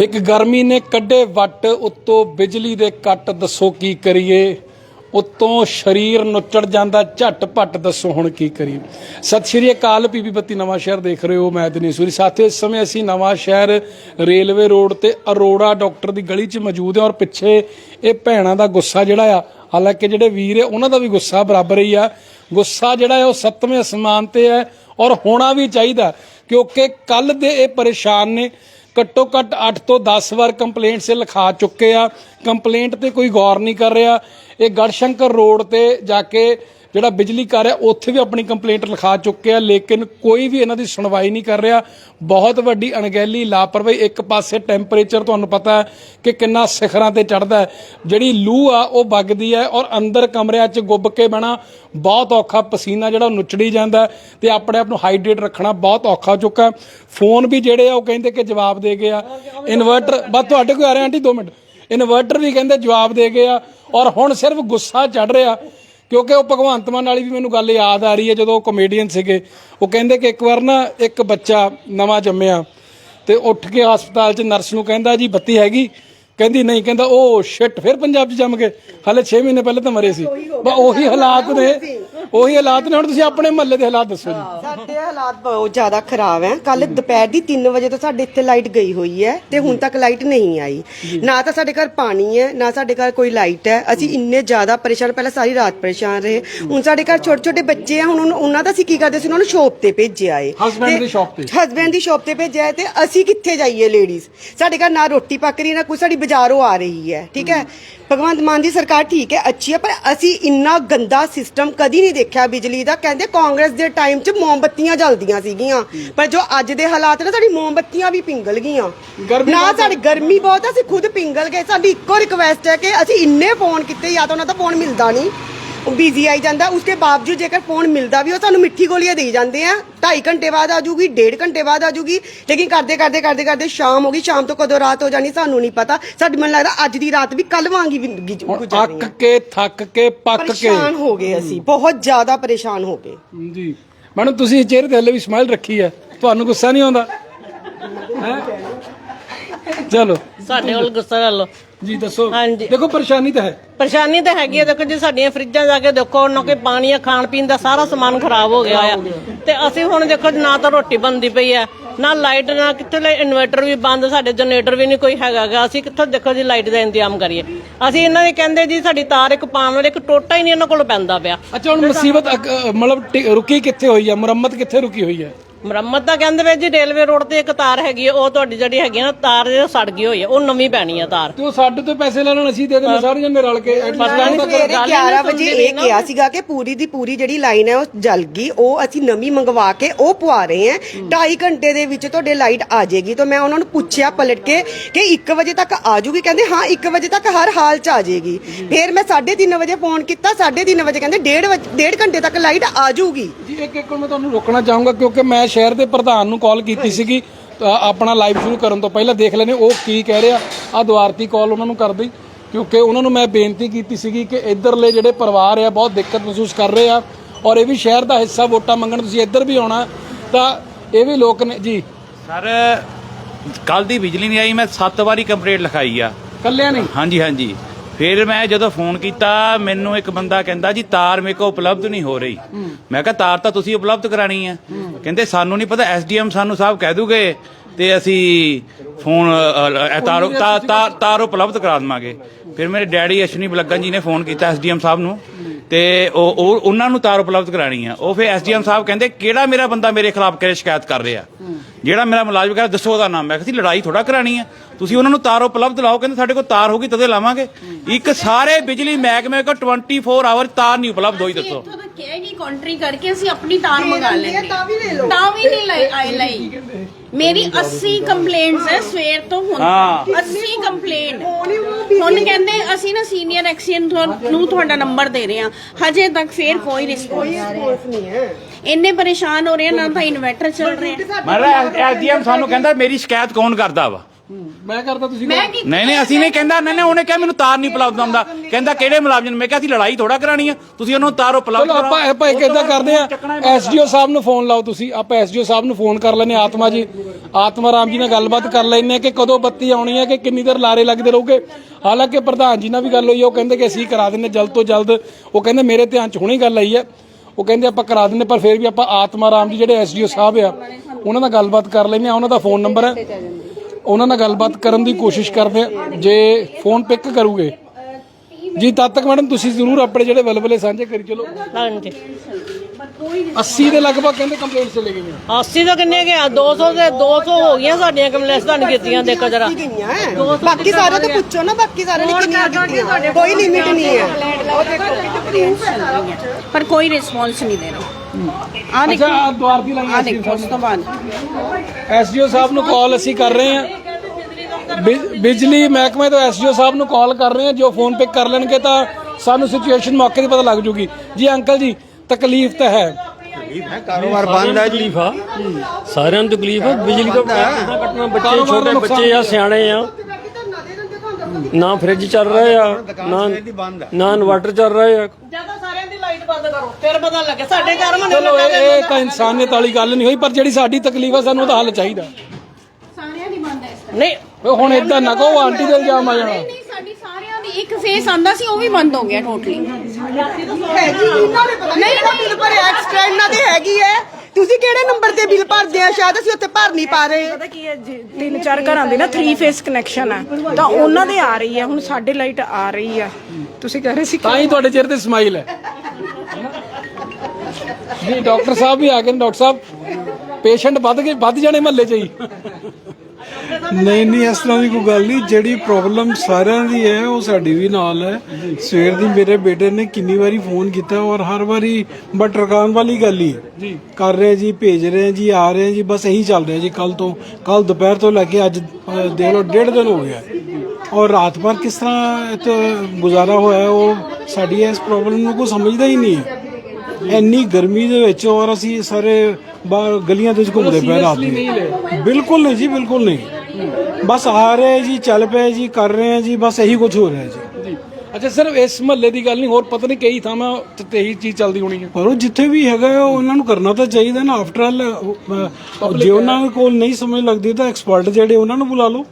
ਇੱਕ ਗਰਮੀ ਨੇ ਕੱਢੇ ਵੱਟ, ਉੱਤੋਂ ਬਿਜਲੀ ਦੇ ਕੱਟ ਦੱਸੋ ਕੀ ਕਰੀਏ? ਉੱਤੋਂ ਸਰੀਰ ਨੁੱਚੜ ਜਾਂਦਾ ਝਟ ਦੱਸੋ ਹੁਣ ਕੀ ਕਰੀਏ? ਸਤਿ ਸ਼੍ਰੀ ਅਕਾਲ ਪੀਪੀ ਬੱਤੀ ਨਵਾਂ ਸ਼ਹਿਰ ਦੇਖ ਰਹੇ ਹੋ, ਮੈਂ ਦਿਨੇਸ਼ਵਰੀ ਸਾਥੀਓ, ਇਸ ਸਮੇਂ ਅਸੀਂ ਨਵਾਂ ਸ਼ਹਿਰ ਰੇਲਵੇ ਰੋਡ ਤੇ ਅਰੋੜਾ ਡਾਕਟਰ ਦੀ ਗਲੀ 'ਚ ਮੌਜੂਦ ਹਾਂ ਔਰ ਪਿੱਛੇ ਇਹ ਭੈਣਾਂ ਦਾ ਗੁੱਸਾ ਜਿਹੜਾ ਆ, ਹਾਲਾਂਕਿ ਜਿਹੜੇ ਵੀਰ ਹੈ, ਉਹਨਾਂ ਦਾ ਵੀ ਗੁੱਸਾ ਬਰਾਬਰ ਹੀ ਆ। ਗੁੱਸਾ ਜਿਹੜਾ ਹੈ ਉਹ ਸੱਤਵੇਂ ਅਸਮਾਨ ਤੇ ਹੈ ਔਰ ਹੋਣਾ ਵੀ ਚਾਹੀਦਾ ਕਿਉਂਕਿ ਕੱਲ ਦੇ ਇਹ ਪਰੇਸ਼ਾਨ ਨੇ ਘੱਟੋ ਘੱਟ 8 ਤੋਂ 10 ਵਾਰ ਕੰਪਲੇਂਟ ਸੇ ਲਿਖਾ ਚੁੱਕੇ ਆ। ਕੰਪਲੇਂਟ ਤੇ ਕੋਈ ਗੌਰ ਨਹੀਂ ਕਰ ਰਿਹਾ। ਇਹ ਗੜਸ਼ੰਕਰ ਰੋਡ ਤੇ ਜਾ ਕੇ ਜਿਹੜਾ ਬਿਜਲੀ ਘਰ ਹੈ, ਉੱਥੇ ਵੀ ਆਪਣੀ ਕੰਪਲੇਂਟ ਲਿਖਾ ਚੁੱਕੇ ਆ, ਲੇਕਿਨ ਕੋਈ ਵੀ ਇਹਨਾਂ ਦੀ ਸੁਣਵਾਈ ਨਹੀਂ ਕਰ ਰਿਹਾ। ਬਹੁਤ ਵੱਡੀ ਅਣਗਹਿਲੀ, ਲਾਪਰਵਾਹੀ, ਇੱਕ ਪਾਸੇ ਟੈਂਪਰੇਚਰ ਤੁਹਾਨੂੰ ਪਤਾ ਹੈ ਕਿ ਕਿੰਨਾ ਸਿਖਰਾਂ ਤੇ ਚੜਦਾ ਜਿਹੜੀ ਲੂ ਆ, ਉਹ ਵਗਦੀ ਹੈ ਔਰ ਅੰਦਰ ਕਮਰਿਆਂ 'ਚ ਗੁੱਬ ਕੇ ਬਹਿਣਾ ਬਹੁਤ ਔਖਾ, ਪਸੀਨਾ ਜਿਹੜਾ ਉਹ ਨੁੱਚੜੀ ਜਾਂਦਾ ਹੈ ਤੇ ਆਪਣੇ ਆਪ ਨੂੰ ਹਾਈਡਰੇਟ ਰੱਖਣਾ ਬਹੁਤ ਔਖਾ ਚੁੱਕਾ ਫੋਨ ਵੀ ਜਿਹੜੇ ਆ, ਉਹ ਕਹਿੰਦੇ ਕਿ ਜਵਾਬ ਦੇ ਗਏ ਆ। ਇਨਵਰਟਰ ਬਸ ਤੁਹਾਡੇ ਕੋਲ ਆ ਰਿਹਾ ਆਂਟੀ 2 ਮਿੰਟ। ਇਨਵਰਟਰ ਵੀ ਕਹਿੰਦੇ ਜਵਾਬ ਦੇ ਗਏ ਆ ਔਰ ਹੁਣ ਸਿਰਫ ਗੁੱਸਾ ਚੜ ਰਿਹਾ। ਕਿਉਂਕਿ ਉਹ ਭਗਵੰਤ ਮਾਨ ਵਾਲੀ ਵੀ ਮੈਨੂੰ ਗੱਲ ਯਾਦ ਆ ਰਹੀ ਹੈ ਜਦੋਂ ਉਹ ਕਮੇਡੀਅਨ ਸੀਗੇ। ਉਹ ਕਹਿੰਦੇ ਕਿ ਇੱਕ ਵਾਰ ਨਾ ਇੱਕ ਬੱਚਾ ਨਵਾਂ ਜੰਮਿਆ ਤੇ ਉੱਠ ਕੇ ਹਸਪਤਾਲ 'ਚ ਨਰਸ ਨੂੰ ਕਹਿੰਦਾ ਜੀ ਬੱਤੀ ਹੈਗੀ। ਕਹਿੰਦੀ ਨਹੀਂ। ਕਹਿੰਦਾ ਉਹ ਸ਼ਿਟ ਫਿਰ ਪੰਜਾਬ 'ਚ ਜੰਮ ਗਏ। ਹਲੇ 6 ਮਹੀਨੇ ਪਹਿਲੇ ਤਾਂ ਮਰੇ ਸੀ। ਬਸ ਉਹੀ ਹਾਲਾਤ ਨੇ। ਉਹੀ ਹਾਲਾਤ ਨੇ ਹੁਣ ਤੁਸੀਂ ਆਪਣੇ ਮਹੱਲੇ ਦੇ ਹਾਲਾਤ ਦੱਸੋ ਜੀ। ਸਾਡੇ ਹਾਲਾਤ ਬਹੁਤ ਜ਼ਿਆਦਾ ਖਰਾਬ ਹੈ ਕੱਲ ਦੁਪਹਿਰ ਦੀ 3 ਵਜੇ ਤੋਂ ਸਾਡੇ ਇੱਥੇ ਲਾਈਟ ਗਈ ਹੋਈ ਹੈ ਤੇ ਹੁਣ ਤੱਕ ਲਾਈਟ ਨਹੀਂ ਆਈ। ਨਾ ਤਾਂ ਸਾਡੇ ਘਰ ਪਾਣੀ ਹੈ ਨਾ ਸਾਡੇ ਘਰ ਕੋਈ ਲਾਈਟ ਹੈ ਅਸੀਂ ਇੰਨੇ ਜ਼ਿਆਦਾ ਪਰੇਸ਼ਾਨ ਪਹਿਲਾਂ ਸਾਰੀ ਰਾਤ ਪਰੇਸ਼ਾਨ ਰਹੇ। ਹੁਣ ਸਾਡੇ ਘਰ ਛੋਟੇ ਛੋਟੇ ਬੱਚੇ ਆ ਹੁਣ ਉਹਨਾਂ- ਉਹਨਾਂ ਦਾ ਅਸੀਂ ਕੀ ਕਰਦੇ ਸੀ? ਉਹਨਾਂ ਨੂੰ ਸ਼ੋਪ ਤੇ ਭੇਜਿਆ ਏ। Husband ਦੀ shop ਤੇ। ਹਸਬੈਂਡ ਦੀ ਸ਼ੋਪ ਤੇ ਭੇਜਿਆ ਹੈ ਤੇ ਅਸੀਂ ਕਿੱਥੇ ਜਾਈਏ ਲੇਡੀਜ਼ ਸਾਡੇ ਘਰ ਨਾ ਰੋਟੀ ਪੱਕ ਰਹੀ ਨਾ ਕੁਝ ਸਾਡੀ ਬਾਜ਼ਾਰੋਂ ਆ ਰਹੀ ਹੈ ਠੀਕ ਹੈ। ਭਗਵੰਤ ਮਾਨ ਦੀ ਸਰਕਾਰ ਠੀਕ ਹੈ ਅੱਛੀ ਹੈ ਪਰ ਅਸੀਂ ਇੰਨਾ ਗੰਦਾ ਸਿਸਟਮ ਕਦੀ ਨਹੀਂ ਦੇਖਿਆ ਬਿਜਲੀ ਦਾ ਕਹਿੰਦੇ ਕਾਂਗਰਸ ਦੇ ਟਾਈਮ 'ਚ ਮੋਮਬੱਤੀਆਂ ਜਲਦੀਆਂ ਸੀਗੀਆਂ। ਪਰ ਜੋ ਅੱਜ ਦੇ ਹਾਲਾਤ ਨੇ ਸਾਡੀ ਮੋਮਬੱਤੀਆਂ ਵੀ ਪਿੰਗਲ ਗਈਆਂ। ਗਰਮੀ ਨਾ ਬਹੁਤ ਸਾਡੀ ਗਰਮੀ ਬਹੁਤ ਆ, ਅਸੀਂ ਖੁਦ ਪਿੰਗਲ ਗਏ। ਸਾਡੀ ਇੱਕੋ ਰਿਕਵੈਸਟ ਹੈ ਕਿ ਅਸੀਂ ਇੰਨੇ ਫੋਨ ਕੀਤੇ ਜਾਂ ਤਾਂ ਉਹਨਾਂ ਦਾ ਫੋਨ ਮਿਲਦਾ ਨਹੀਂ। ਉਹ ਬਿਜ਼ੀ ਆਈ ਜਾਂਦਾ ਉਸਕੇ ਬਾਵਜੂਦ ਜੇਕਰ ਫੋਨ ਮਿਲਦਾ ਵੀ ਉਹ ਸਾਨੂੰ ਮਿੱਠੀ ਗੋਲੀਆਂ ਦੇਈ ਜਾਂਦੇ ਆ। 2.5 ਘੰਟੇ ਬਾਅਦ ਆ ਜੂਗੀ 1.5 ਘੰਟੇ ਬਾਅਦ ਆ ਜੂਗੀ ਲੇਕਿਨ ਕਰਦੇ ਕਰਦੇ ਕਰਦੇ ਕਰਦੇ ਸ਼ਾਮ ਹੋ ਗਈ ਸ਼ਾਮ ਤੋਂ ਕਦੋਂ ਰਾਤ ਹੋ ਜਾਣੀ ਸਾਨੂੰ ਨਹੀਂ ਪਤਾ। ਸਾਡੀ ਮੈਨੂੰ ਲੱਗਦਾ ਅੱਜ ਦੀ ਰਾਤ ਵੀ ਕੱਲ ਵਾਂਗੀ ਵੀ ਗੁ- ਹੁਣ ਗੁਜ਼ਰ ਰਹੀ ਅੱਕ ਕੇ ਥੱਕ ਕੇ ਪੱਕ ਕੇ। ਪਰੇਸ਼ਾਨ ਹੋ ਗਏ ਅਸੀਂ ਬਹੁਤ ਜ਼ਿਆਦਾ ਪਰੇਸ਼ਾਨ ਹੋ ਗਏ। ਜੀ। ਮੈਡਮ ਤੁਸੀਂ ਚਿਹਰੇ ਤੇ ਹਲੇ ਵੀ ਸਮਾਈਲ ਰੱਖੀ ਹੈ। ਤੁਹਾਨੂੰ ਗੁੱਸਾ ਨਹੀਂ ਆਉਂਦਾ? ਹੈ? ਚਲੋ। ਸਾਡੇ ਕੋਲ ਗੁੱਸਾ ਕਰ ਲਓ। ਜੀ ਦੱਸੋ। ਹਾਂਜੀ। ਦੇਖੋ ਪਰੇਸ਼ਾਨੀ ਤਾਂ ਹੈ। ਪਰੇਸ਼ਾਨੀ ਤਾਂ ਹੈਗੀ ਹੈ। ਦੇਖੋ ਜੀ ਸਾਡੀਆਂ ਫਰਿੱਜਾਂ ਜਾ ਕੇ ਦੇਖੋ ਉਹਨਾਂ ਕੋਈ ਪਾਣੀ ਆ ਖਾਣ ਪੀਣ ਦਾ ਸਾਰਾ ਸਮਾਨ ਖਰਾਬ ਹੋ ਗਿਆ ਆ। ਤੇ ਅਸੀਂ ਹੁਣ ਦੇਖੋ ਨਾ ਤਾਂ ਰੋਟੀ ਬਣਦੀ ਪਈ ਆ ਨਾ ਲਾਈਟ ਨਾ ਕਿੱਥੇ ਲਈ ਇਨਵਰਟਰ ਵੀ ਬੰਦ ਸਾਡੇ ਜਨਰੇਟਰ ਵੀ ਨਹੀਂ ਕੋਈ ਹੈਗਾਗਾ ਅਸੀਂ ਕਿੱਥੋਂ ਦੇਖੋ ਜੀ ਲਾਈਟ ਦਾ ਇੰਤਜ਼ਾਮ ਕਰੀਏ। ਅਸੀਂ ਇਹਨਾਂ ਦੇ ਕਹਿੰਦੇ ਜੀ ਸਾਡੀ ਤਾਰ ਇੱਕ ਪਾਉਣ ਵਾਲੇ ਇੱਕ ਟੋਟਾ ਹੀ ਨਹੀਂ ਇਹਨਾਂ ਕੋਲ ਪੈਂਦਾ ਪਿਆ। ਅੱਛਾ ਹੁਣ ਮੁਸੀਬਤ ਅਕ- ਮਤਲਬ ਟਿ- ਰੁਕੀ ਕਿੱਥੇ ਹੋਈ ਹੈ? ਮੁਰੰਮਤ ਕਿੱਥੇ ਰੁਕੀ ਹੋਈ ਹੈ? ਮੁਰੰਮਤ ਤਾਂ ਕਹਿੰਦੇ ਵੇ ਜੀ ਰੇਲਵੇ ਰੋਡ ਤੇ ਇੱਕ ਤਾਰ ਹੈਗੀ ਆ ਉਹ ਤੁਹਾਡੀ ਜਿਹੜੀ ਹੈਗੀ ਆ ਨਾ ਤਾਰ ਜਿਹੜੀ ਸੜ ਗਈ ਹੋਈ ਆ ਉਹ ਨਵੀਂ ਪੈਣੀ ਆ ਤਾਰ। ਤੇ ਉਹ ਸਾਡੇ ਤੋਂ ਪੈਸੇ ਲੈ ਲੈਣ ਅਸੀਂ ਦੇ ਦੇਣੇ ਸਾਰੇ ਜਣੇ ਰਲ ਕੇ ਸਵੇਰੇ 11 ਵਜੇ ਇਹ ਕਿਹਾ ਸੀਗਾ ਕਿ ਪੂਰੀ ਦੀ ਪੂਰੀ ਜਿਹੜੀ ਲਾਈਨ ਹੈ ਉਹ ਜਲ ਗਈ ਉਹ ਅਸੀਂ ਨਵੀਂ ਮੰਗਵਾ ਕੇ ਉਹ ਪਵਾ ਰਹੇ ਹਾਂ। 2.5 ਘੰਟੇ ਦੇ ਵਿੱਚ ਤੁਹਾਡੇ ਲਾਈਟ ਆ ਜਾਏਗੀ ਤਾਂ ਮੈਂ ਉਹਨਾਂ ਨੂੰ ਪੁੱਛਿਆ ਪਲਟ ਕੇ ਕਿ 1 ਵਜੇ ਤੱਕ ਆ ਜੂਗੀ ਕਹਿੰਦੇ ਹਾਂ 1 ਵਜੇ ਤੱਕ ਹਰ ਹਾਲ ਚ ਆ ਜਾਏਗੀ। ਫਿਰ ਮੈਂ 3:30 ਵਜੇ ਫੋਨ ਕੀਤਾ 3:30 ਵਜੇ ਕਹਿੰਦੇ 1.5 1.5 ਘੰਟੇ ਤੱਕ ਲਾਈਟ ਆ ਜੂਗੀ ਜੀ ਇੱਕ ਇੱਕ ਮੈਂ ਤੁਹਾਨੂੰ ਰੋਕਣਾ ਚਾਹੂੰਗਾ ਕਿਉਂਕਿ ਮੈਂ ਸ਼ਹਿਰ ਦੇ ਪ੍ਰਧਾਨ ਨੂੰ ਕਾਲ ਕੀਤੀ ਸੀਗੀ ਤਾਂ ਆਪਣਾ ਲਾਈਵ ਸ਼ੁਰੂ ਕਰਨ ਤੋਂ ਪਹਿਲਾਂ ਦੇਖ ਲੈਨੇ ਉਹ ਕੀ ਕਹਿ ਰਿਹਾ। ਆ ਦੁਆਰਤੀ ਕਾਲ ਉਹਨਾਂ ਨੂੰ ਕਰਦੀ। ਕਿਉਂਕਿ ਉਹਨਾਂ ਨੂੰ ਮੈਂ ਬੇਨਤੀ ਕੀਤੀ ਸੀਗੀ ਕਿ ਇੱਧਰਲੇ ਜਿਹੜੇ ਪਰਿਵਾਰ ਆ ਬਹੁਤ ਦਿੱਕਤ ਮਹਿਸੂਸ ਕਰ ਰਹੇ ਆ ਔਰ ਇਹ ਵੀ ਸ਼ਹਿਰ ਦਾ ਹਿੱਸਾ ਵੋਟਾਂ ਮੰਗਣ ਤੁਸੀਂ ਇੱਧਰ ਵੀ ਆਉਣਾ ਤਾਂ ਇਹ ਵੀ ਲੋਕ ਨੇ ਜੀ। ਸਰ ਕੱਲ ਦੀ ਬਿਜਲੀ ਨਹੀਂ ਆਈ ਮੈਂ 7 ਵਾਰੀ ਕੰਪਲੇਂਟ ਲਿਖਾਈ ਆ। ਕੱਲਿਆਂ ਨਹੀਂ ਹਾਂਜੀ ਹਾਂਜੀ। ਫਿਰ ਮੈਂ ਜਦੋਂ ਫੋਨ ਕੀਤਾ ਮੈਨੂੰ ਇੱਕ ਬੰਦਾ ਕਹਿੰਦਾ ਜੀ ਤਾਰ ਮੇਰੇ ਕੋਲ ਉਪਲਬਧ ਨਹੀਂ ਹੋ ਰਹੀ। ਮੈਂ ਕਿਹਾ ਤਾਰ ਤਾਂ ਤੁਸੀਂ ਉਪਲਬਧ ਕਰਾਣੀ ਆ। ਕਹਿੰਦੇ ਸਾਨੂੰ ਨਹੀਂ ਪਤਾ ਐਸਡੀਐਮ ਸਾਨੂੰ ਸਾਹਿਬ ਕਹਿ ਦੂਗੇ ਤੇ ਅਸੀਂ ਫੋਨ ਤਾਰ ਤਾਰ- ਤਾਰ ਉਪਲਬਧ ਕਰਾ ਦੇਵਾਂਗੇ। ਫਿਰ ਮੇਰੇ ਡੈਡੀ ਅਸ਼ਵਨੀ ਬਲੱਗਨ ਜੀ ਨੇ ਫੋਨ ਕੀਤਾ ਐਸਡੀਐਮ ਸਾਹਿਬ ਨੂੰ ਤੇ ਉਹ ਉਹ- ਉਹਨਾਂ ਨੂੰ ਤਾਰ ਉਪਲਬਧ ਕਰਾਣੀ ਆ। ਉਹ ਫਿਰ ਐਸਡੀਐਮ ਸਾਹਿਬ ਕਹਿੰਦੇ ਕਿਹੜਾ ਮੇਰਾ ਬੰਦਾ ਮੇਰੇ ਖਿਲਾਫ ਕਰੇ ਸ਼ਿਕਾਇਤ ਕਰ ਰਿਹਾ? ਜਿਹੜਾ ਮੇਰਾ ਮੁਲਾਜ਼ਮ ਕਹਿੰਦਾ ਦੱਸੋ ਉਹਦਾ ਨਾਮ। ਮੈਂ ਕਿਹਾ ਸੀ ਲੜਾਈ ਥੋੜਾ ਕਰਾਣੀ ਆ। ਤੁਸੀਂ ਉਹਨਾਂ ਨੂੰ ਤਾਰ ਉਪਲਬਧ ਲਾਓ ਕਹਿੰਦੇ ਸਾਡੇ ਕੋਲ ਤਾਰ ਹੋਗੀ ਤਦੇ ਲਾਵਾਂਗੇ। ਇੱਕ ਸਾਰੇ ਬਿਜਲੀ ਮਹਿਕਮੇ ਕੋ 24 ਆਵਰ ਤਾਰ ਨਹੀਂ ਉਪਲਬਧ ਹੋਈ ਦੱਸੋ। ਕਹੇਗੀ ਕੰਟਰੀ ਕਰਕੇ ਅਸੀਂ ਆਪਣੀ ਤਾਰ ਮੰਗਾ ਲੈਂਦੇ। ਤਾਂ ਵੀ ਲੈ ਲਓ। ਤਾਂ ਵੀ ਨਹੀਂ ਲਈ। ਆਈ ਲਈ ਮੇਰੀ 80 ਕੰਪਲੇਂਟਸ ਹੈ ਸਵੇਰ ਤੋਂ ਹੁਣ ਹਾਂ। 80 ਕੰਪਲੇਂਟ ਹੁਣ ਕਹਿੰਦੇ ਅਸੀਂ ਨਾ ਸੀਨੀਅਰ ਐਕਸੀਅਨ ਨੂੰ ਤੁਹਾਡਾ ਨੰਬਰ ਦੇ ਰਹੇ ਹਾਂ। ਹਜੇ ਤੱਕ ਫੇਰ ਕੋਈ ਰਿਸਪੌਂਸ ਨਹੀਂ ਹੈ। ਇੰਨੇ ਪਰੇਸ਼ਾਨ ਹੋ ਰਹੇ ਆ ਨਾ ਤਾਂ ਇਨਵਰਟਰ ਚੱਲ ਰਿਹਾ। ਮਤਲਬ ਐਸਡੀਐਮ ਸਾਨੂੰ ਕਹਿੰਦਾ ਮੇਰੀ ਸ਼ਿਕਾਇਤ ਕੌਣ ਕਰਦਾ ਵਾ? ਮੈਂ ਕਰਦਾ ਤੁਸੀਂ ਮੈਂ ਕੀ ਨਹੀਂ ਨਹੀਂ ਅਸੀਂ ਨਹੀਂ ਕਹਿੰਦਾ ਨਹੀਂ ਨਹੀਂ ਉਹਨੇ ਕਿਹਾ ਮੈਨੂੰ ਤਾਰ ਨਹੀਂ ਉਪਲਬਧ ਆਉਂਦਾ ਕਹਿੰਦਾ ਕਿਹੜੇ ਮੁਲਾਜ਼ਮ ਨੇ? ਮੈਂ ਕਿਹਾ ਅਸੀਂ ਲੜਾਈ ਥੋੜਾ ਕਰਾਣੀ ਆ। ਤੁਸੀਂ ਉਹਨੂੰ ਤਾਰ ਉਪਲਬਧ ਚਲੋ ਆਪਾਂ ਆਪਾਂ ਇੱਕ ਇਦਾਂ ਕਰਦੇ ਆ। ਐਸਡੀਓ ਸਾਹਿਬ ਨੂੰ ਫੋਨ ਲਾਓ ਤੁਸੀਂ। ਆਪਾਂ ਐਸਡੀਓ ਸਾਹਿਬ ਨੂੰ ਫੋਨ ਕਰ ਲੈਨੇ ਆਤਮਾ ਜੀ ਆਤਮਾ ਰਾਮ ਜੀ ਨਾਲ ਗੱਲਬਾਤ ਕਰ ਲੈਨੇ ਕਿ ਕਦੋਂ ਬੱਤੀ ਆਉਣੀ ਹੈ ਕਿ ਕਿੰਨੀ ਦੇਰ ਲਾਰੇ ਲੱਗਦੇ ਰਹੋਗੇ। ਹਾਲਾਂਕਿ ਪ੍ਰਧਾਨ ਜੀ ਨਾਲ ਵੀ ਗੱਲ ਹੋਈ ਹੈ, ਉਹ ਕਹਿੰਦੇ ਕਿ ਅਸੀਂ ਕਰਾ ਦਿੰਨੇ ਜਲਦ ਤੋਂ ਜਲਦ। ਉਹ ਕਹਿੰਦੇ ਮੇਰੇ ਧਿਆਨ 'ਚ ਹੁਣੇ ਗੱਲ ਆਈ ਹੈ। ਉਹ ਕਹਿੰਦੇ ਆਪਾਂ ਕਰਾ ਦਿੰਨੇ ਪਰ ਫਿਰ ਵੀ ਆਪਾਂ ਆਤਮਾ ਰਾਮ ਜੀ ਜਿਹੜੇ ਐਸਡੀਓ ਸਾਹਿਬ ਆ ਉਹਨਾਂ ਨਾਲ ਗੱਲਬਾਤ ਕਰ ਲੈਨੇ ਆ ਉਹਨਾਂ ਦਾ ਫੋਨ ਨੰਬਰ ਹੈ। ਉਹਨਾਂ ਨਾਲ ਗੱਲਬਾਤ ਕਰਨ ਦੀ ਕੋਸ਼ਿਸ਼ ਕਰਦੇ ਆ ਜੇ ਫੋਨ ਪਿਕ ਕਰੂਗੇ। ਜੀ ਤਦ ਤੱਕ ਮੈਡਮ ਤੁਸੀਂ ਜ਼ਰੂਰ ਆਪਣੇ ਜਿਹੜੇ ਬਲਬਲੇ ਸਾਂਝੇ ਕਰੀ ਚਲੋ। ਹਾਂਜੀ। 80 ਦੇ ਲਗਭਗ ਕਹਿੰਦੇ ਕੰਪਲੇਂਟ ਚਲੇ ਗਈਆਂ। 80 ਤਾਂ ਕਿੰਨੇ ਗਿਆ 200 ਦੇ 200 ਹੋ ਗਈਆਂ ਸਾਡੀਆਂ ਕੰਪਲੇਂਟਸ ਤੁਹਾਨੂੰ ਕੀਤੀਆਂ ਦੇਖੋ ਜਰਾ। ਬਾਕੀ ਸਾਰੇ ਤੋਂ ਪੁੱਛੋ ਨਾ ਬਾਕੀ ਸਾਰੇ ਨੇ ਕਿੰਨੀਆਂ ਕੀਤੀਆਂ। ਕੋਈ ਲਿਮਿਟ ਨਹੀਂ ਹੈ। ਪਰ ਕੋਈ ਰਿਸਪੌਂਸ ਨਹੀਂ ਦੇ ਰਿਹਾ। ਆ ਅੱਛਾ ਆਹ ਦੁਆਰ ਦੀ ਲਾਈਨ ਆ ਦੇਖੋ ਉਸ ਤੋਂ ਬਾਅਦ। ਐਸਡੀਓ ਸਾਹਿਬ ਨੂੰ ਕਾਲ ਅਸੀਂ ਕਰ ਰਹੇ ਹਾਂ। ਬਿਜ- ਬਿਜਲੀ ਮਹਿਕਮੇ ਤੋਂ ਐਸਡੀਓ ਸਾਹਿਬ ਨੂੰ ਕਾਲ ਕਰ ਰਹੇ ਹਾਂ। ਜੋ ਫੋਨ ਪਿਕ ਕਰ ਲੈਣਗੇ ਤਾਂ ਸਾਨੂੰ ਸਿਚੁਏਸ਼ਨ ਮੌਕੇ ਤੇ ਪਤਾ ਲੱਗ ਜੂਗੀ। ਜੀ ਅੰਕਲ ਜੀ ਤਕਲੀਫ ਤਾਂ ਹੈ। ਕਾਰੋਬਾਰ ਬੰਦ ਹੈ ਜੀ। ਸਾਰਿਆਂ ਨੂੰ ਤਕਲੀਫ ਹੈ ਬਿਜਲੀ ਤੋਂ ਕਿੰਨਾ ਕੱਟਣਾ ਬੱਚੇ ਛੋਟੇ ਬੱਚੇ ਆ ਸਿਆਣੇ ਆ। ਨਾ ਫ੍ਰਿਜ ਚੱਲ ਰਹੇ ਆ ਨਾ ਨਾ ਇਨਵਰਟਰ ਚੱਲ ਰਹੇ ਆ। ਦੀ ਲਾਈਟ ਬੰਦ ਕਰੋ ਫਿਰ ਪਤਾ ਲੱਗੇ ਸਾਡੇ ਘਰ ਮਨੇ ਚਲੋ ਇਹ ਇਹ ਤਾਂ ਇਨਸਾਨੀਅਤ ਵਾਲੀ ਗੱਲ ਨਹੀਂ ਹੋਈ ਪਰ ਜਿਹੜੀ ਸਾਡੀ ਤਕਲੀਫ ਹੈ ਸਾਨੂੰ ਉਹਦਾ ਹੱਲ ਚਾਹੀਦਾ। ਸਾਰਿਆਂ ਦੀ ਬੰਦ ਹੈ ਇਸ ਤਰ੍ਹਾਂ। ਨਹੀਂ ਓਏ ਹੁਣ ਇਦਾਂ ਨਾ ਕਹੋ ਆਂਟੀ ਦੇ ਇਲਜ਼ਾਮ ਆ ਜਾਣਾ। ਨਹੀਂ ਨਹੀਂ ਸਾਡੀ ਸਾਰਿਆਂ ਦੀ ਇੱਕ ਫੇਸ ਆਂਦਾ ਸੀ ਉਹ ਵੀ ਬੰਦ ਹੋ ਗਿਆ ਟੋਟਲੀ ਹੈਗੀ ਇਹਨਾਂ ਨੇ ਪਤਾ ਨਹੀਂ ਕਿਹੜਾ ਬਿੱਲ ਭਰਿਆ ਐਕਸਟਰਾ ਇਹਨਾਂ ਦੇ ਹੈਗੀ ਹੈ ਤੁਸੀਂ ਕਿਹੜੇ ਨੰਬਰ ਤੇ ਬਿੱਲ ਭਰਦੇ ਆ ਸ਼ਾਇਦ ਅਸੀਂ ਉੱਥੇ ਭਰ ਨਹੀਂ ਪਾ ਰਹੇ। ਪਤਾ ਕੀ ਹੈ ਜੀ, ਤਿੰਨ ਚਾਰ ਘਰਾਂ ਦੇ ਨਾ 3 ਫੇਸ ਕਨੈਕਸ਼ਨ ਹੈ ਤਾਂ ਉਹਨਾਂ ਦੇ ਆ ਰਹੀ ਹੈ ਹੁਣ ਸਾਡੇ ਲਾਈਟ ਆ ਰਹੀ ਹੈ ਤੁਸੀਂ ਕਹਿ ਰਹੇ ਸੀ ਕਿ ਤਾਂ ਹੀ ਤੁਹਾਡੇ ਚਿਹਰੇ ਤੇ ਸਮਾਈਲ ਹੈ ਜੀ ਡਾਕਟਰ ਸਾਹਿਬ ਵੀ ਆ ਗਏ ਨੇ ਡਾਕਟਰ ਸਾਹਿਬ। ਪੇਸ਼ੈਂਟ ਵੱਧ ਗਏ ਵੱਧ ਜਾਣੇ ਮਹੱਲੇ 'ਚ ਹੀ। ਨਹੀਂ ਨਹੀਂ ਇਸ ਤਰ੍ਹਾਂ ਦੀ ਕੋਈ ਗੱਲ ਨਹੀਂ। ਜਿਹੜੀ ਪ੍ਰੋਬਲਮ ਸਾਰਿਆਂ ਦੀ ਹੈ ਉਹ ਸਾਡੀ ਵੀ ਨਾਲ ਹੈ। ਸਵੇਰ ਦੀ ਮੇਰੇ ਬੇਟੇ ਨੇ ਕਿੰਨੀ ਵਾਰੀ ਫੋਨ ਕੀਤਾ ਔਰ ਹਰ ਵਾਰੀ ਬਟ ਰਕਾਨ ਵਾਲੀ ਗੱਲ ਹੀ। ਜੀ। ਕਰ ਰਹੇ ਜੀ ਭੇਜ ਰਹੇ ਜੀ ਆ ਰਹੇ ਜੀ ਬਸ ਇਹੀ ਚੱਲ ਰਿਹਾ ਜੀ ਕੱਲ ਤੋਂ ਕੱਲ ਦੁਪਹਿਰ ਤੋਂ ਲੈ ਕੇ ਅੱਜ ਅ, ਦੇਖ ਲਓ ਡੇਢ ਦਿਨ ਹੋ ਗਿਆ। ਔਰ ਰਾਤ ਭਰ ਕਿਸ ਤਰ੍ਹਾਂ ਇੱਥੇ ਗੁਜ਼ਾਰਾ ਹੋਇਆ ਉਹ ਸਾਡੀ ਇਸ ਪ੍ਰੋਬਲਮ ਨੂੰ ਕੋਈ ਸਮਝਦਾ ਹੀ ਨਹੀਂ ਹੈ। ਇੰਨੀ ਗਰਮੀ ਦੇ ਵਿੱਚ ਔਰ ਅਸੀਂ ਸਾਰੇ ਬਾਹਰ ਗਲੀਆਂ ਦੇ ਵਿੱਚ ਘੁੰਮਦੇ ਪਏ ਰਾਤ ਨੂੰ ਬਿਲਕੁਲ ਨਹੀਂ ਜੀ ਬਿਲਕੁਲ ਨਹੀਂ। ਬਸ ਆ ਰਹੇ ਜੀ ਚੱਲ ਪਏ ਜੀ ਕਰ ਰਹੇ ਆ ਜੀ ਬਸ ਇਹੀ ਕੁਝ ਹੋ ਰਿਹਾ ਜੀ। ਅੱਛਾ ਸਿਰਫ ਇਸ ਮਹੱਲੇ ਦੀ ਗੱਲ ਨਹੀਂ ਹੋਰ ਪਤਾ ਨਹੀਂ ਕਈ ਥਾਵਾਂ ਤੇ ਇਹੀ ਚੀਜ਼ ਚੱਲਦੀ ਹੋਣੀ ਹੈ। ਪਰ ਉਹ ਜਿੱਥੇ ਵੀ ਹੈਗਾ ਉਹਨਾਂ ਨੂੰ ਕਰਨਾ ਤਾਂ ਚਾਹੀਦਾ ਨਾ। ਆਫਟਰ ਆਲ ਜੇ ਉਹਨਾਂ ਕੋਲ ਨਹੀਂ ਸਮਝ ਲੱਗਦੀ ਤਾਂ ਐਕਸਪਰਟ ਜਿਹੜੇ ਉਹਨਾਂ ਨੂੰ ਬੁਲਾ ਲਓ।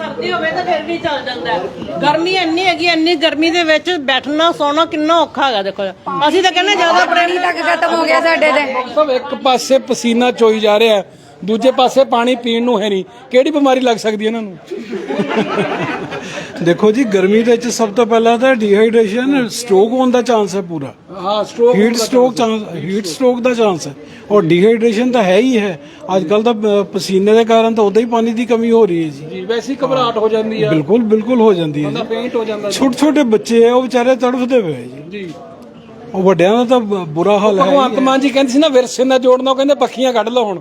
ਸਰਦੀ ਹੋਵੇ ਤਾਂ ਫਿਰ ਵੀ ਚੱਲ ਜਾਂਦਾ ਹੈ। ਗਰਮੀ ਇੰਨੀ ਹੈਗੀ ਇੰਨੀ ਗਰਮੀ ਦੇ ਵਿੱਚ ਬੈਠਣਾ ਸੌਣਾ ਕਿੰਨਾ ਔਖਾ ਹੈਗਾ ਦੇਖੋ। ਅਸੀਂ ਤਾਂ ਕਹਿੰਦੇ ਜ਼ਿਆਦਾ ਪ੍ਰੇਮ ਤੱਕ ਖਤਮ ਹੋ ਗਿਆ ਸਾਡੇ ਤੇ। ਸਭ ਇੱਕ ਪਾਸੇ ਪਸੀਨਾ ਚੋਈ ਜਾ ਰਿਹਾ ਹੈ, ਦੂਜੇ ਪਾਸੇ ਪਾਣੀ ਪੀਣ ਨੂੰ ਹੈ ਨਹੀਂ। ਕਿਹੜੀ ਬਿਮਾਰੀ ਲੱਗ ਸਕਦੀ ਹੈ ਇਹਨਾਂ ਨੂੰ? ਦੇਖੋ ਜੀ ਗਰਮੀ ਦੇ ਵਿੱਚ ਸਭ ਤੋਂ ਪਹਿਲਾਂ ਤਾਂ ਡੀਹਾਈਡਰੇਸ਼ਨ ਸਟ੍ਰੋਕ ਹੋਣ ਦਾ ਚਾਂਸ ਹੈ ਪੂਰਾ। ਹਾਂ stroke heat stroke chance heat stroke ਦਾ ਚਾਂਸ ਹੈ। ਔਰ ਡੀਹਾਈਡਰੇਸ਼ਨ ਤਾਂ ਹੈ ਹੀ ਹੈ। ਅੱਜ ਕੱਲ ਤਾਂ ਪਸੀਨੇ ਦੇ ਕਾਰਨ ਤਾਂ ਉਦਾਂ ਹੀ ਪਾਣੀ ਦੀ ਕਮੀ ਹੋ ਰਹੀ ਹੈ ਜੀ। ਜੀ ਵੈਸੀ ਘਬਰਾਹਟ ਹੋ ਜਾਂਦੀ ਆ। ਬਿਲਕੁਲ ਬਿਲਕੁਲ ਹੋ ਜਾਂਦੀ ਹੈ ਬੰਦਾ ਹੋ ਜਾਂਦਾ ਛੋਟੇ ਛੋਟੇ ਬੱਚੇ ਆ ਉਹ ਵਿਚਾਰੇ ਤੜਫਦੇ ਪਏ ਜੀ। ਜੀ। ਉਹ ਵੱਡਿਆਂ ਦਾ ਤਾਂ ਬ- ਬੁਰਾ ਹਾਲ ਹੈ। ਭਗਵੰਤ ਮਾਨ ਜੀ ਕਹਿੰਦੇ ਸੀ ਨਾ ਵਿਰਸੇ ਨਾਲ ਜੋੜਨਾ ਉਹ ਕਹਿੰਦੇ ਪੱਖੀਆਂ ਕੱਢ ਲਓ ਹੁਣ।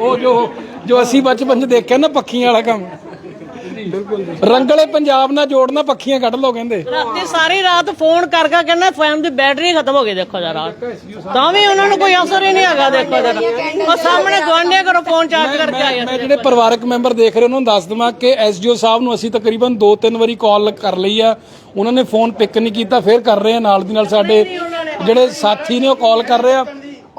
ਉਹ ਜੋ ਜੋ ਅਸੀਂ ਬਚਪਨ 'ਚ ਦੇਖਿਆ ਨਾ ਪੱਖੀਆਂ ਵਾਲਾ ਕੰਮ। ਬਿਲਕੁਲ ਰੰਗਲੇ ਪੰਜਾਬ ਨਾਲ ਜੋੜਨਾ ਪੱਖੀਆਂ ਕੱਢ ਲਓ ਕਹਿੰਦੇ। ਰਾਤੀ ਸਾਰੀ ਰਾਤ ਫੋਨ ਕਰ ਕਰ ਕਹਿੰਦਾ ਫੋਨ ਦੀ ਬੈਟਰੀ ਖਤਮ ਹੋ ਗਈ ਦੇਖੋ ਜਰਾ। ਤਾਂ ਵੀ ਉਹਨਾਂ ਨੂੰ ਕੋਈ ਅਸਰ ਹੀ ਨਹੀਂ ਹੈਗਾ ਦੇਖੋ ਜਰਾ। ਉਹ ਸਾਹਮਣੇ ਗਵਾਂਢੀਆਂ ਕਰੋ ਫੋਨ ਚਾਰਜ ਕਰਕੇ ਆਏ ਮੈਂ ਜਿਹੜੇ ਪਰਿਵਾਰਕ ਮੈਂਬਰ ਦੇਖ ਰਹੇ ਉਹਨਾਂ ਨੂੰ ਦੱਸ ਦਵਾਂ ਕਿ ਐਸਡੀਓ ਸਾਹਿਬ ਨੂੰ ਅਸੀਂ ਤਕਰੀਬਨ 2-3 ਵਾਰੀ ਕਾਲ ਕਰ ਲਈ ਆ। ਉਹਨਾਂ ਨੇ ਫੋਨ ਪਿਕ ਨਹੀਂ ਕੀਤਾ ਫਿਰ ਕਰ ਰਹੇ ਆ ਨਾਲ ਦੀ ਨਾਲ ਸਾਡੇ ਜਿਹੜੇ ਸਾਥੀ ਨੇ ਉਹ ਕਾਲ ਕਰ ਰਹੇ ਆ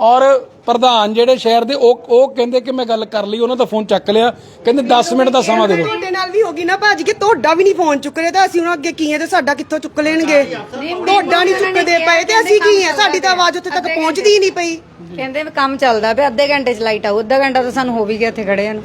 ਔਰ ਪ੍ਰਧਾਨ ਜਿਹੜੇ ਸ਼ਹਿਰ ਦੇ ਉਹ ਉਹ ਕਹਿੰਦੇ ਕਿ ਮੈਂ ਗੱਲ ਕਰ ਲਈ ਉਹਨਾਂ ਦਾ ਫੋਨ ਚੱਕ ਲਿਆ। ਕਹਿੰਦੇ 10 ਮਿੰਟ ਦਾ ਸਮਾਂ ਦੇ ਦਿਓ। ਤੁਹਾਡੇ ਨਾਲ ਵੀ ਹੋਗੀ ਨਾ ਭਾਜੀ ਕਿ ਤੁਹਾਡਾ ਵੀ ਨਹੀਂ ਫੋਨ ਚੁੱਕ ਰਹੇ ਤਾਂ ਅਸੀਂ ਉਹਨਾਂ ਅੱਗੇ ਕੀ ਹੈ ਤੇ ਸਾਡਾ ਕਿੱਥੋਂ ਚੁੱਕ ਲੈਣਗੇ? ਤੁਹਾਡਾ ਨਹੀਂ ਚੁੱਕਦੇ ਪਏ ਤੇ ਅਸੀਂ ਕੀ ਹੈ? ਸਾਡੀ ਤਾਂ ਆਵਾਜ਼ ਉੱਥੇ ਤੱਕ ਪਹੁੰਚਦੀ ਹੀ ਨਹੀਂ ਪਈ। ਕਹਿੰਦੇ ਵੀ ਕੰਮ ਚੱਲਦਾ ਪਿਆ ਅੱਧੇ ਘੰਟੇ ਚ ਲਾਈਟ ਆਊ ਅੱਧਾ ਘੰਟਾ ਤਾਂ ਸਾਨੂੰ ਹੋ ਵੀ ਗਿਆ ਇੱਥੇ ਖੜੇ ਨੂੰ।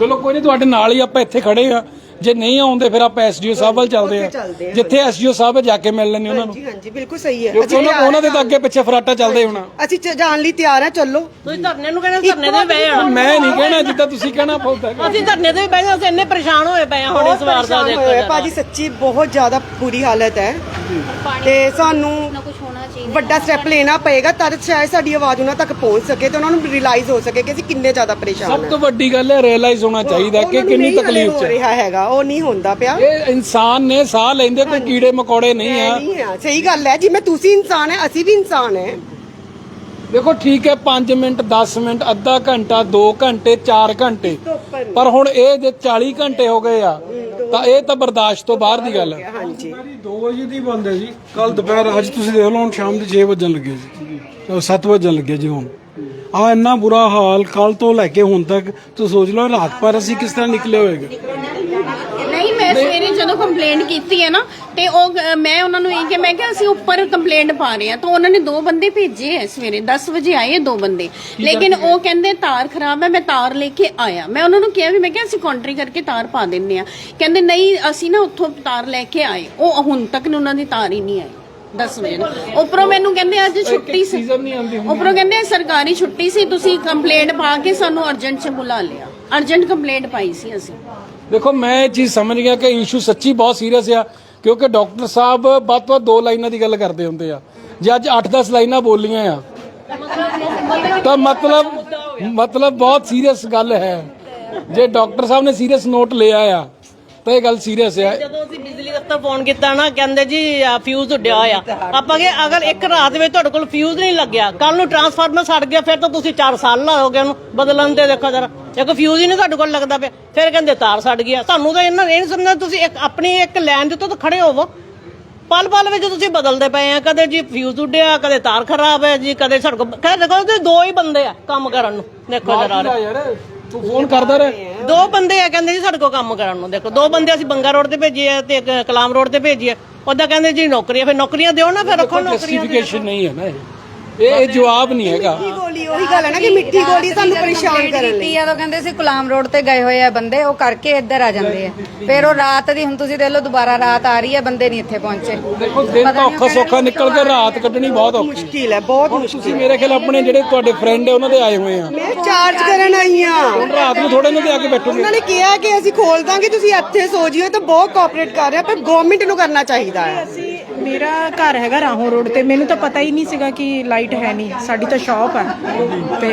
ਚਲੋ ਕੋਈ ਨਹੀਂ ਤੁਹਾਡੇ ਨਾਲ ਹੀ ਆਪਾਂ ਇੱਥੇ ਖੜੇ ਆ। ਜੇ ਨਹੀਂ ਆਉਂਦੇ ਫਿਰ ਆਪਾਂ ਐਸਡੀਓ ਸਾਹਿਬ ਵੱਲ ਚੱਲਦੇ ਆ ਚੱਲਦੇ ਆ। ਜਿੱਥੇ ਐਸਡੀਓ ਸਾਹਿਬ ਹੈ ਜਾ ਕੇ ਮਿਲ ਲੈਣੇ ਉਹਨਾਂ ਨੂੰ। ਜੀ ਹਾਂਜੀ ਬਿਲਕੁਲ ਸਹੀ ਹੈ। ਕਿਉਂਕਿ ਉਹਨਾਂ ਉਹਨਾਂ ਦੇ ਤਾਂ ਅੱਗੇ ਪਿੱਛੇ ਫਰਾਟਾ ਚੱਲਦੇ ਹੋਣਾ। ਅਸੀਂ ਚ- ਜਾਣ ਲਈ ਤਿਆਰ ਆ ਚੱਲੋ। ਤੁਸੀਂ ਧਰਨੇ ਨੂੰ ਕਹਿੰਦੇ ਧਰਨੇ ਤੇ ਬਹਿ ਜਾਣਾ। ਮੈਂ ਨਹੀਂ ਕਹਿਣਾ ਜਿੱਦਾਂ ਤੁਸੀਂ ਕਹਿਣਾ ਪਊਗਾ ਅਸੀਂ ਧਰਨੇ ਤੇ ਵੀ ਬਹਿ ਜਾਣਾ ਅਸੀਂ ਇੰਨੇ ਪਰੇਸ਼ਾਨ ਹੋਏ ਪਏ ਆ ਹੁਣ ਇਸ ਵਾਰ ਦਾ ਪਰੇਸ਼ਾਨ ਦੇਖੋ ਹੋਏ ਹੋਏ ਆ। ਜਰਾ। ਭਾਜੀ ਸੱਚੀ ਬਹੁਤ ਜ਼ਿਆਦਾ ਬੁਰੀ ਹਾਲਤ ਹੈ। ਤੇ ਸਾਨੂੰ ਵੱਡਾ ਸਟੈਪ ਲੈਣਾ ਪਏਗਾ ਤਦ ਸ਼ਾਇਦ ਸਾਡੀ ਆਵਾਜ਼ ਉਹਨਾਂ ਤੱਕ ਪਹੁੰਚ ਸਕੇ ਤੇ ਉਹਨਾਂ ਨੂੰ ਰਿਅਲਾਈਜ਼ ਹੋ ਸਕੇ ਕਿ ਅਸੀਂ ਕਿੰਨੇ ਜ਼ਿਆਦਾ ਪਰੇਸ਼ਾਨ ਸਭ ਹਾਂ। ਤੋਂ ਵੱਡੀ ਗੱਲ ਹੈ ਰਿਅਲਾਈਜ਼ ਹੋਣਾ ਚਾਹੀਦਾ ਕਿ ਕਿੰਨੀ ਤਕਲੀਫ ਚ ਹੈ। ਰਿਹਾ ਹੈਗਾ ਉਹ ਨਹੀਂ ਹੁੰਦਾ ਪਿਆ। ਇਹ ਇਨਸਾਨ ਨੇ ਸਾਹ ਲੈਂਦੇ ਕੋਈ ਕੀੜੇ ਮਕੌੜੇ ਨਹੀਂ ਆ। ਨਹੀਂ ਆ ਸਹੀ ਗੱਲ ਹੈ ਜਿਵੇਂ ਤੁਸੀਂ ਇਨਸਾਨ ਹੈ ਅਸੀਂ ਵੀ ਇਨਸਾਨ ਹੈ। ਦੇਖੋ ਠੀਕ ਹੈ 5 ਮਿੰਟ 10 ਮਿੰਟ ਅੱਧਾ ਘੰਟਾ 2 ਘੰਟੇ 4 ਘੰਟੇ। ਪਰ ਹੁਣ ਇਹ ਜੇ 40 ਘੰਟੇ ਹੋ ਗਏ ਆ ਤਾਂ ਇਹ ਤਾਂ ਬਰਦਾਸ਼ਤ ਤੋਂ ਬਾਹਰ ਦੀ ਗੱਲ ਹੈ ਹਾਂਜੀ। 2 ਵਜੇ ਦੀ ਬੰਦ ਹੈ ਜੀ। ਕੱਲ ਦੁਪਹਿਰ ਅੱਜ ਤੁਸੀਂ ਦੇਖ ਲਓ ਹੁਣ ਸ਼ਾਮ ਦੇ 6 ਵਜਣ ਲੱਗੇ ਜੀ। 7 ਵਜਣ ਲੱਗੇ ਜੀ ਹੁਣ। ਆ ਇੰਨਾ ਬੁਰਾ ਹਾਲ ਕੱਲ ਤੋਂ ਲੈ ਕੇ ਹੁਣ ਤੱਕ। ਤੁਸੀਂ ਸੋਚ ਲਓ ਰਾਤ ਪਰ ਅਸੀਂ ਕਿਸ ਤਰ੍ਹਾਂ ਨਿਕਲੇ ਹੋਏਗੇ? ਮੈਂ ਸਵੇਰੇ ਜਦੋਂ ਕੰਪਲੇਂਟ ਕੀਤੀ ਹੈ ਨਾ ਤੇ ਉਹ ਮੈਂ ਉਹਨਾਂ ਨੂੰ ਇਹ ਕਿ ਮੈਂ ਕਿਹਾ ਅਸੀਂ ਉੱਪਰ ਕੰਪਲੇਂਟ ਪਾ ਰਹੇ ਆ ਤਾਂ ਉਹਨਾਂ ਨੇ ਦੋ ਬੰਦੇ ਭੇਜੇ ਐ ਸਵੇਰੇ 10 ਵਜੇ ਆਏ ਦੋ ਬੰਦੇ। ਲੇਕਿਨ ਉਹ ਕਹਿੰਦੇ ਤਾਰ ਖਰਾਬ ਹੈ ਮੈਂ ਤਾਰ ਲੈ ਕੇ ਆਇਆ। ਮੈਂ ਉਹਨਾਂ ਨੂੰ ਕਿਹਾ ਵੀ ਮੈਂ ਕਿਹਾ ਅਸੀਂ ਕਾਉਂਟਰੀ ਕਰਕੇ ਤਾਰ ਪਾ ਦਿੰਨੇ ਆ ਕਹਿੰਦੇ ਨਹੀਂ ਅਸੀਂ ਨਾ ਉੱਥੋਂ ਤਾਰ ਲੈ ਕੇ ਆਏ। ਉਹ ਹੁਣ ਤੱਕ ਉਹਨਾਂ ਦੀ ਤਾਰ ਹੀ ਨਹੀਂ ਆਈ 10 ਵਜੇ ਨੂੰ। ਉੱਪਰੋਂ ਮੈਨੂੰ ਕਹਿੰਦੇ ਅੱਜ ਛੁੱਟੀ ਸੀ। ਉੱਪਰੋਂ ਕਹਿੰਦੇ ਸਰਕਾਰੀ ਛੁੱਟੀ ਸੀ ਤੁਸੀਂ ਕੰਪਲੇਂਟ ਪਾ ਕੇ ਸਾਨੂੰ ਅਰਜੈਂਟ 'ਚ ਬੁਲਾ ਲਿਆ। ਅਰਜੈਂਟ ਕੰਪਲੇਂਟ ਪਾਈ ਸੀ ਅਸੀਂ। ਦੇਖੋ, ਮੈਂ ਇਹ ਚੀਜ਼ ਸਮਝ ਗਿਆ ਕਿ ਇਸ਼ੂ ਸੱਚੀ ਬਹੁਤ ਸੀਰੀਅਸ ਆ, ਕਿਉਂਕਿ ਡਾਕਟਰ ਸਾਹਿਬ ਵੱਧ ਤੋਂ ਵੱਧ ਦੋ ਲਾਈਨਾਂ ਦੀ ਗੱਲ ਕਰਦੇ ਹੁੰਦੇ ਆ। ਜੇ ਅੱਜ 8-10 ਲਾਈਨਾਂ ਬੋਲੀਆਂ ਆ, ਤਾਂ ਮਤਲਬ ਮਤਲਬ ਬਹੁਤ ਸੀਰੀਅਸ ਗੱਲ ਹੈ। ਜੇ ਡਾਕਟਰ ਸਾਹਿਬ ਨੇ ਸੀਰੀਅਸ ਨੋਟ ਲਿਆ ਆ, ਤਾਂ ਇਹ ਗੱਲ ਸੀਰੀਅਸ ਆ। ਦਫ਼ਤਰ ਫੋਨ ਕੀਤਾ ਨਾ ਕਹਿੰਦੇ ਜੀ ਫਿਊਜ਼ ਉੱਡਿਆ ਹੋਇਆ। ਆਪਾਂ ਕਿ ਅਗਰ ਇੱਕ ਰਾਤ ਦੇ ਵਿੱਚ ਤੁਹਾਡੇ ਕੋਲ ਫਿਊਜ਼ ਨਹੀਂ ਲੱਗਿਆ ਕੱਲ ਨੂੰ ਟਰਾਂਸਫਾਰਮਰ ਸੜ ਗਿਆ ਫਿਰ ਤਾਂ ਤੁਸੀਂ 4 ਸਾਲ ਲਾਓਗੇ ਉਹਨੂੰ ਬਦਲਣ ਤੇ ਦੇਖੋ ਜਰਾ। ਇੱਕ ਫਿਊਜ਼ ਹੀ ਨਹੀਂ ਤੁਹਾਡੇ ਕੋਲ ਲੱਗਦਾ ਪਿਆ। ਫਿਰ ਕਹਿੰਦੇ ਤਾਰ ਸੜ ਗਿਆ। ਤੁਹਾਨੂੰ ਤਾਂ ਇਹਨਾਂ ਇਹ ਨਹੀਂ ਸਮਝਣਾ ਤੁਸੀਂ ਇੱਕ ਆਪਣੀ ਇੱਕ ਲਾਈਨ ਦੇ ਉੱਤੇ ਤਾਂ ਖੜੇ ਹੋਵੋ। ਪਲ ਪਲ ਵਿੱਚ ਤੁਸੀਂ ਬਦਲਦੇ ਪਏ ਆ ਕਦੇ ਜੀ ਫਿਊਜ਼ ਉੱਡਿਆ ਕਦੇ ਤਾਰ ਖਰਾਬ ਹੈ ਜੀ ਕਦੇ ਸਾਡੇ ਕੋਲ ਕਹਿੰਦੇ ਦੇਖੋ ਤੇ ਦੋ ਹੀ ਬੰਦੇ ਆ ਕੰਮ ਕਰਨ ਨੂੰ। ਦੇਖੋ ਜਰਾ ਯਾਰ। ਤੂੰ ਫੋਨ ਕਰਦਾ ਰਹਿ। ਦੋ ਬੰਦੇ ਆ ਕਹਿੰਦੇ ਜੀ ਸਾਡੇ ਕੋਲ ਕੰਮ ਕਰਨ ਨੂੰ। ਦੇਖੋ ਦੋ ਬੰਦੇ ਅਸੀਂ ਬੰਗਾ ਰੋਡ ਤੇ ਭੇਜੇ ਆ ਤੇ ਇੱਕ ਕਲਾਮ ਰੋਡ ਤੇ ਭੇਜੇ ਆ ਉਹਦਾ ਕਹਿੰਦੇ ਜੀ ਨੌਕਰੀਆਂ ਫਿਰ ਨੌਕਰੀਆਂ ਦਿਓ ਨਾ ਫਿਰ ਰੱਖੋ ਨੌਕਰੀਆਂ ਜਸਟੀਫਿਕੇਸ਼ਨ ਨਹੀਂ ਹੈ ਨਾ ਇਹ। ਇਹ ਇਹ ਜਵਾਬ ਨਹੀਂ ਹੈਗਾ। ਮਿੱਠੀ ਗੋਲੀ ਉਹੀ ਗੱਲ ਹੈ ਨਾ ਕਿ ਮਿੱਠੀ ਗੋਲੀ ਸਾਨੂੰ ਪਰੇਸ਼ਾਨ ਕਰਨ ਲਈ। ਕੀਤੀ ਆ ਤਾਂ ਕਹਿੰਦੇ ਸੀ ਗੁਲਾਮ ਰੋਡ ਤੇ ਗਏ ਹੋਏ ਆ ਬੰਦੇ ਉਹ ਕਰਕੇ ਇੱਧਰ ਆ ਜਾਂਦੇ ਆ। ਫਿਰ ਉਹ ਰਾਤ ਦੀ ਹੁਣ ਤੁਸੀਂ ਦੇਖ ਲਓ ਦੁਬਾਰਾ ਰਾਤ ਆ ਰਹੀ ਹੈ ਬੰਦੇ ਨਹੀਂ ਇੱਥੇ ਪਹੁੰਚੇ। ਦੇਖੋ ਦਿਨ ਤਾਂ ਔਖਾ ਸੌਖਾ ਨਿਕਲ ਕੇ ਰਾਤ ਕੱਢਣੀ ਬਹੁਤ ਔਖੀ। ਮੁਸ਼ਕਿਲ ਹੈ ਬਹੁਤ ਮੁਸ਼ਕਿਲ ਤੁਸੀਂ ਮੇਰੇ ਖਿਆਲ ਆਪਣੇ ਜਿਹੜੇ ਤੁਹਾਡੇ ਫਰੈਂਡ ਹੈ ਉਹਨਾਂ ਦੇ ਆਏ ਹੋਏ ਆ। ਮੈਂ ਚਾਰਜ ਕਰਨ ਆਈ ਆ ਹੁਣ ਰਾਤ ਨੂੰ ਥੋੜੇ ਇਹਨਾਂ ਦੇ ਆ ਕੇ ਬੈਠੋਗੇ। ਉਹਨਾਂ ਨੇ ਕਿਹਾ ਕਿ ਅਸੀਂ ਖੋਲ ਦਾਂਗੇ ਤੁਸੀਂ ਇੱਥੇ ਸੋ ਜਿਓ ਤਾਂ ਬਹੁਤ ਕੋਆਪਰੇਟ ਕਰ ਰਿਹਾ ਪਰ ਗਵਰਨਮੈਂਟ ਨੂੰ ਕਰਨਾ ਚਾਹੀਦਾ ਹੈ। ਮੇਰਾ ਘਰ ਹੈਗਾ ਰਾਹੋਂ ਰੋਡ ਤੇ। ਮੈਨੂੰ ਤਾਂ ਪਤਾ ਹੀ ਨਹੀਂ ਸੀਗਾ ਕਿ ਲਾਈਟ ਹੈ ਨਹੀਂ। ਸਾਡੀ ਤਾਂ ਸ਼ਾਪ ਆ। ਤੇ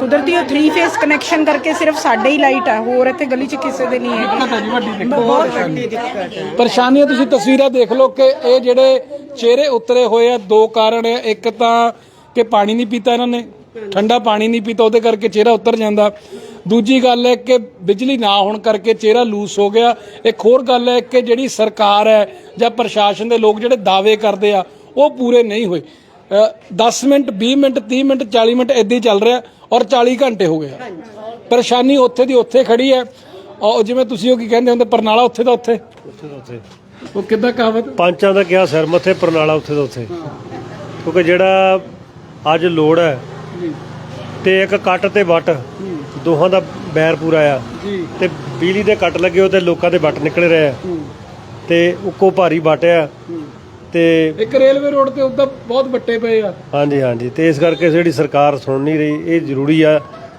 ਕੁਦਰਤੀ ਉਹ 3 ਫੇਸ ਕਨੈਕਸ਼ਨ ਕਰਕੇ ਸਿਰਫ ਸਾਡੇ ਹੀ ਲਾਈਟ ਆ। ਹੋਰ ਇੱਥੇ ਗਲੀ 'ਚ ਕਿਸੇ ਦੇ ਨਹੀਂ ਹੈਗੀ। ਬਹੁਤ ਵੱਡੀ ਦਿੱਕਤ ਹੈ। ਪਰੇਸ਼ਾਨੀਆਂ ਤੁਸੀਂ ਤਸਵੀਰਾਂ ਦੇਖ ਲਓ ਕਿ ਇਹ ਜਿਹੜੇ ਚਿਹਰੇ ਉਤਰੇ ਹੋਏ ਆ ਦੋ ਕਾਰਨ ਇੱਕ ਤਾਂ ਕਿ ਪਾਣੀ ਨਹੀਂ ਪੀਤਾ ਇਹਨਾਂ ਨੇ। ਠੰਡਾ ਪਾਣੀ ਨਹੀਂ ਪੀਤਾ ਉਹਦੇ ਕਰਕੇ ਚਿਹਰਾ ਉਤਰ ਜਾਂਦਾ। ਦੂਜੀ ਗੱਲ ਹੈ ਕਿ ਬਿਜਲੀ ਨਾ ਹੋਣ ਕਰਕੇ ਚਿਹਰਾ ਲੂਸ ਹੋ ਗਿਆ। ਇੱਕ ਹੋਰ ਗੱਲ ਹੈ ਕਿ ਜਿਹੜੀ ਸਰਕਾਰ ਹੈ ਜਾਂ ਪ੍ਰਸ਼ਾਸਨ ਦੇ ਲੋਕ ਜਿਹੜੇ ਦਾਅਵੇ ਕਰਦੇ ਆ ਉਹ ਪੂਰੇ ਨਹੀਂ ਹੋਏ। ਅ, 10 ਮਿੰਟ 20 ਮਿੰਟ 30 ਮਿੰਟ 40 ਮਿੰਟ ਇਦਾਂ ਹੀ ਚੱਲ ਰਿਹਾ ਔਰ 40 ਘੰਟੇ ਹੋ ਗਏ। ਪਰੇਸ਼ਾਨੀ ਉੱਥੇ ਦੀ ਉੱਥੇ ਖੜੀ ਹੈ। ਔਰ ਜਿਵੇਂ ਤੁਸੀਂ ਉਹ ਕੀ ਕਹਿੰਦੇ ਹੁੰਦੇ ਪਰਨਾਲਾ ਉੱਥੇ ਦਾ ਉੱਥੇ? ਉਹ ਕਿੱਦਾਂ ਕਹਾਵਤ? ਪੰਚਾਂ ਦਾ ਕਿਹਾ ਸਿਰ ਮੱਥੇ ਪਰਨਾਲਾ ਉੱਥੇ ਦਾ ਉੱਥੇ। ਕਿਉਂਕਿ ਜਿਹੜਾ ਅੱਜ ਲੋੜ ਹੈ ਤੇ ਇੱਕ ਕੱਟ ਤੇ ਵੱਟ ਦੋਹਾਂ ਦਾ ਬੈਰ ਪੂਰਾ ਆ। ਤੇ ਬਿਜਲੀ ਦੇ ਕੱਟ ਲੱਗੇ ਹੋ ਤੇ ਲੋਕਾਂ ਦੇ ਵੱਟ ਨਿਕਲ ਰਹੇ ਆ। ਤੇ ਉੱਕੋ ਭਾਰੀ ਵੱਟ ਆ। ਤੇ ਇੱਕ ਰੇਲਵੇ ਰੋਡ ਤੇ ਉੱਦਾਂ ਬਹੁਤ ਵੱਟੇ ਪਏ ਆ। ਹਾਂਜੀ ਹਾਂਜੀ। ਤੇ ਇਸ ਕਰਕੇ ਜਿਹੜੀ ਸਰਕਾਰ ਸੁਣ ਨਹੀਂ ਰਹੀ ਇਹ ਜ਼ਰੂਰੀ ਆ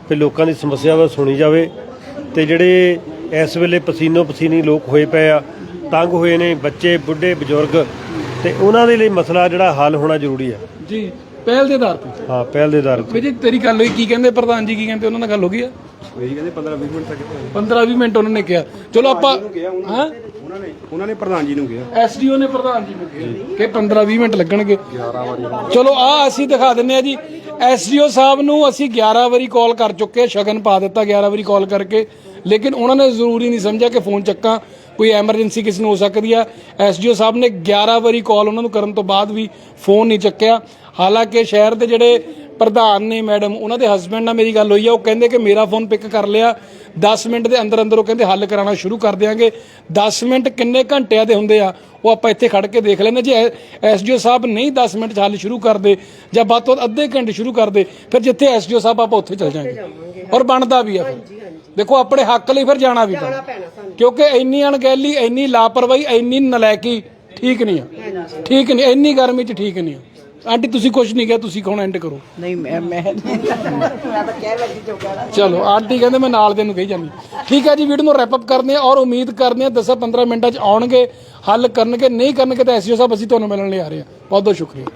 ਕਿ ਲੋਕਾਂ ਦੀ ਸਮੱਸਿਆਵਾਂ ਸੁਣੀ ਜਾਵੇ। ਤੇ ਜਿਹੜੇ ਇਸ ਵੇਲੇ ਪਸੀਨੋ ਪਸੀਨੀ ਲੋਕ ਹੋਏ ਪਏ ਆ ਤੰਗ ਹੋਏ ਨੇ ਬੱਚੇ ਬੁੱਢੇ ਬਜ਼ੁਰਗ ਤੇ ਉਹਨਾਂ ਦੇ ਲਈ ਮਸਲਾ ਜਿਹੜਾ ਹੱਲ ਹੋਣਾ ਜ਼ਰੂਰੀ ਆ। ਜੀ। ਪਹਿਲ ਦੇ ਆਧਾਰ ਤੇ। ਹਾਂ ਪਹਿਲ ਦੇ ਦਰ ਵੀ ਜੀ ਤੇਰੀ ਗੱਲ ਹੋਈ ਕੀ ਕਹਿੰਦੇ ਪ੍ਰਧਾਨ ਜੀ ਕੀ ਕਹਿੰਦੇ ਉਹਨਾਂ ਨਾਲ ਗੱਲ ਹੋ ਗਈ ਆ? ਇਹੀ ਕਹਿੰਦੇ 15 20 ਮਿੰਟ ਤੱਕ 15 20 ਮਿੰਟ ਉਹਨਾਂ ਨੇ ਕਿਹਾ। ਚਲੋ ਆਪਾਂ ਹਾਂ? ਉਹਨਾਂ ਨੇ ਉਹਨਾਂ ਨੇ ਪ੍ਰਧਾਨ ਜੀ ਨੂੰ ਕਿਹਾ। ਐਸਡੀਓ ਨੇ ਪ੍ਰਧਾਨ ਜੀ ਨੂੰ ਕਿਹਾ ਕਿ 15 20 ਮਿੰਟ ਲੱਗਣਗੇ। ਚਲੋ ਆ ਅਸੀਂ ਦਿਖਾ ਦਿੰਨੇ ਆ ਜੀ। ਐਸਡੀਓ ਸਾਹਿਬ ਨੂੰ ਅਸੀਂ 11 ਵਾਰੀ ਕਾਲ ਕਰ ਚੁੱਕੇ ਸ਼ਗਨ ਪਾ ਦਿੱਤਾ 11 ਵਾਰੀ ਕਾਲ ਕਰਕੇ। ਲੇਕਿਨ ਉਹਨਾਂ ਨੇ ਜ਼ਰੂਰੀ ਨਹੀਂ ਸਮਝਿਆ ਕਿ ਫੋਨ ਚੱਕਾਂ, ਕੋਈ ਐਮਰਜੈਂਸੀ ਕਿਸ ਨੂੰ ਹੋ ਸਕਦੀ ਆ। ਐਸਡੀਓ ਸਾਹਿਬ ਨੇ 11 ਵਾਰੀ ਕਾਲ ਉਹਨਾਂ ਨੂੰ ਕਰਨ ਤੋਂ ਬਾਅਦ ਵੀ ਫੋਨ ਨਹੀਂ ਚੱਕਿਆ। ਹਾਲਾਂਕਿ ਸ਼ਹਿਰ ਦੇ ਜਿਹੜੇ ਪ੍ਰਧਾਨ ਨੇ ਮੈਡਮ ਉਹਨਾਂ ਦੇ ਹਸਬੰਡ ਨਾਲ ਮੇਰੀ ਗੱਲ ਹੋਈ ਆ ਉਹ ਕਹਿੰਦੇ ਕਿ ਮੇਰਾ ਫੋਨ ਪਿਕ ਕਰ ਲਿਆ। 10 ਮਿੰਟ ਦੇ ਅੰਦਰ ਅੰਦਰ ਉਹ ਕਹਿੰਦੇ ਹੱਲ ਕਰਾਉਣਾ ਸ਼ੁਰੂ ਕਰ ਦਿਆਂਗੇ। 10 ਮਿੰਟ ਕਿੰਨੇ ਘੰਟਿਆਂ ਦੇ ਹੁੰਦੇ ਆ? ਉਹ ਆਪਾਂ ਇੱਥੇ ਖੜ ਕੇ ਦੇਖ ਲੈਂਦੇ ਜੇ ਐਸਡੀਓ ਸਾਹਿਬ ਨਹੀਂ 10 ਮਿੰਟ 'ਚ ਹੱਲ ਸ਼ੁਰੂ ਕਰਦੇ ਜਾਂ ਵੱਧ ਤੋਂ ਵੱਧ ਅੱਧੇ ਘੰਟੇ ਸ਼ੁਰੂ ਕਰਦੇ ਫਿਰ ਜਿੱਥੇ ਐਸਡੀਓ ਸਾਹਿਬ ਆਪਾਂ ਉੱਥੇ ਚੱਲ ਜਾਾਂਗੇ। ਔਰ ਬਣਦਾ ਵੀ ਆ ਫਿਰ। ਦੇਖੋ ਆਪਣੇ ਹੱਕ ਲਈ ਫਿਰ ਜਾਣਾ ਵੀ ਪੈਣਾ। ਕਿਉਂਕਿ ਇੰਨੀ ਅਣਗਹਿਲੀ ਇੰਨੀ ਲਾਪਰਵਾਹੀ ਇੰਨੀ ਨਲਾਇਕੀ ਠੀਕ ਨਹੀਂ ਆ। ਠੀਕ ਨਹੀਂ ਇੰਨੀ ਗਰਮੀ 'ਚ ਠੀਕ ਨਹੀਂ ਆ। ਆਂਟੀ ਤੁਸੀਂ ਕੁਝ ਨਹੀਂ ਕਿਹਾ ਤੁਸੀਂ ਕੌਣ ਐਂਡ ਕਰੋ? ਨਹੀਂ ਮੈਂ ਮੈਂ ਚਲੋ ਆਂਟੀ ਕਹਿੰਦੇ ਮੈਂ ਨਾਲ ਦੇ ਨੂੰ ਕਹੀ ਜਾਂਦੀ। ਠੀਕ ਹੈ ਜੀ ਵੀਡੀਓ ਨੂੰ ਰੈਪ ਅਪ ਕਰਦੇ ਆ ਔਰ ਉਮੀਦ ਕਰਦੇ ਆ 10 15 ਮਿੰਟਾਂ 'ਚ ਆਉਣਗੇ ਹੱਲ ਕਰਨਗੇ ਨਹੀਂ ਕਰਨਗੇ ਤਾਂ ਐਸਓ ਸਾਹਿਬ ਅਸੀਂ ਤੁਹਾਨੂੰ ਮਿਲਣ ਲਈ ਆ ਰਹੇ ਆ ਬਹੁਤ ਬਹੁਤ ਸ਼ੁਕਰੀਆ।